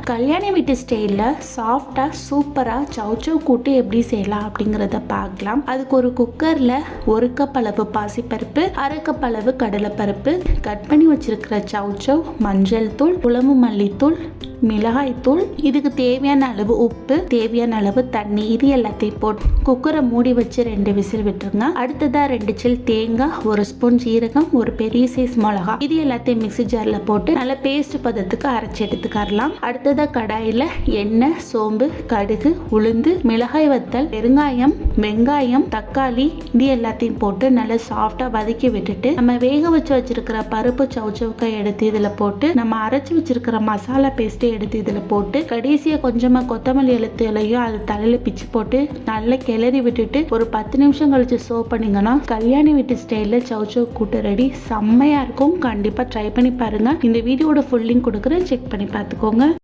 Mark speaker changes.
Speaker 1: கல்யாணி வீட்டு ஸ்டைலில் சாஃப்டாக சூப்பராக சவுச்சவ் கூட்டு எப்படி செய்யலாம் அப்படிங்கிறத பார்க்கலாம். அதுக்கு ஒரு குக்கரில் ஒரு கப் அளவு பாசிப்பருப்பு அரை கப் அளவு கடலைப்பருப்பு கட் பண்ணி வச்சிருக்கிற சவுச்சவ் மஞ்சள் தூள் குழம்பு மல்லித்தூள் மிளகாய் தூள் இதுக்கு தேவையான அளவு உப்பு தேவையான அளவு தண்ணி இது எல்லாத்தையும் போட்டு குக்கரை மூடி வச்சு ரெண்டு விசில் விட்டுருங்க. அடுத்ததாக ரெண்டு சில் தேங்காய் ஒரு ஸ்பூன் ஜீரகம் ஒரு பெரிய சைஸ் மிளகா இது எல்லாத்தையும் மிக்ஸி ஜாரில் போட்டு நல்லா பேஸ்ட் பதத்துக்கு அரைச்சி எடுத்துக்கரலாம். அடுத்ததாக கடாயில் எண்ணெய் சோம்பு கடுகு உளுந்து மிளகாய் வத்தல் பெருங்காயம் வெங்காயம் தக்காளி இது எல்லாத்தையும் போட்டு நல்லா சாஃப்டாக வதக்கி விட்டுட்டு நம்ம வேக வச்சு வச்சிருக்கிற பருப்பு சவுச்சவுக்காய் எடுத்து இதில் போட்டு நம்ம அரைச்சி வச்சிருக்கிற மசாலா பேஸ்ட்டை எடுத்து இதில் போட்டு கடைசியாக கொஞ்சமாக கொத்தமல்லி எழுத்துலையும் அது தலையில் பிச்சு போட்டு நல்லா கிளறி விட்டுட்டு ஒரு பத்து நிமிஷம் கழிச்சு சோப் பண்ணிங்கன்னா கல்யாணி வீட்டு ஸ்டைலில் சவுச்சவ் கூட்டு ரெடி செம்மையாக இருக்கும். கண்டிப்பாக ட்ரை பண்ணி பாருங்கள் இந்த வீடியோட ஃபுல் லிங்க் கொடுக்குறேன். செக் பண்ணி பார்த்துக்கோங்க.